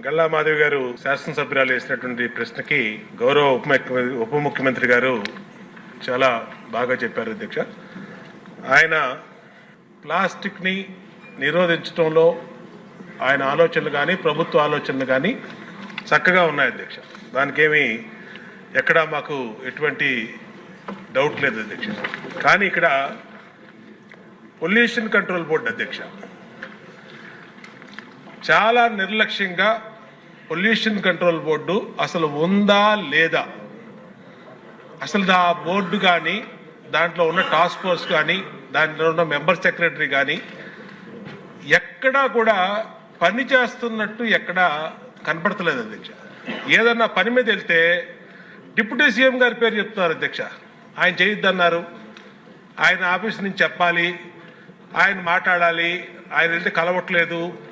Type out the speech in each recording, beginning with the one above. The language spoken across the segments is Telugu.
గల్లా మాధవి గారు శాసనసభ్యురాలు వేసినటువంటి ప్రశ్నకి గౌరవ ఉప ముఖ్య- ఉప ముఖ్యమంత్రి గారు చాలా బాగా చెప్పారు అధ్యక్ష. ఆయన ప్లాస్టిక్ని నిరోధించడంలో ఆయన ఆలోచనలు కానీ ప్రభుత్వ ఆలోచనలు కానీ చక్కగా ఉన్నాయి అధ్యక్ష. దానికేమి ఎక్కడ మాకు ఎటువంటి డౌట్ లేదు అధ్యక్ష. కానీ ఇక్కడ పొల్యూషన్ కంట్రోల్ బోర్డు అధ్యక్ష చాలా నిర్లక్ష్యంగా పొల్యూషన్ కంట్రోల్ బోర్డు అసలు ఉందా లేదా? అసలు ఆ బోర్డు కానీ దాంట్లో ఉన్న టాస్క్ ఫోర్స్ కానీ దాంట్లో ఉన్న మెంబర్ సెక్రటరీ కానీ ఎక్కడా కూడా పని చేస్తున్నట్టు ఎక్కడా కనపడతలేదు అధ్యక్ష. ఏదన్నా పని మీద వెళ్తే డిప్యూటీ సీఎం గారి పేరు చెప్తున్నారు అధ్యక్ష. ఆయన చేయొద్దన్నారు. ఆయన ఆఫీస్ నుంచి చెప్పాలి. ఆయన మాట్లాడాలి. ఆయన వెళ్తే కలవట్లేదు.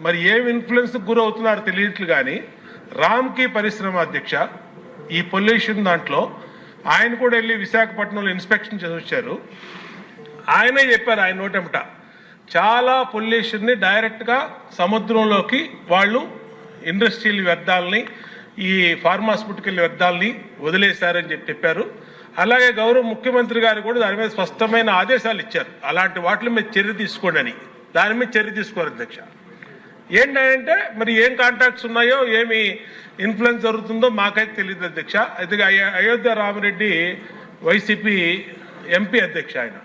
మరి ఏం ఇన్ఫ్లుయెన్స్ గురవుతున్నారో తెలియట్లు కానీ రామ్కి పరిశ్రమ అధ్యక్ష ఈ పొల్యూషన్ దాంట్లో ఆయన కూడా వెళ్ళి విశాఖపట్నంలో ఇన్స్పెక్షన్ చేసి వచ్చారు ఆయనే చెప్పారు ఆయన నోటమిట చాలా పొల్యూషన్ని డైరెక్ట్గా సముద్రంలోకి వాళ్ళు ఇండస్ట్రియల్ వ్యర్థాలని ఈ ఫార్మాస్యూటికల్ వ్యర్థాలని వదిలేశారని చెప్పి చెప్పారు. అలాగే గౌరవ ముఖ్యమంత్రి గారు కూడా దాని మీద స్పష్టమైన ఆదేశాలు ఇచ్చారు. అలాంటి వాటి మీద చర్య తీసుకోండి అని. దాని మీద చర్య తీసుకోరు అధ్యక్ష. ఏంటంటే మరి ఏం కాంటాక్ట్స్ ఉన్నాయో ఏమి ఇన్ఫ్లుయెన్స్ జరుగుతుందో మాకైతే తెలియదు అధ్యక్ష. అయితే అయోధ్య రామరెడ్డి వైసీపీ ఎంపీ అధ్యక్ష ఆయన.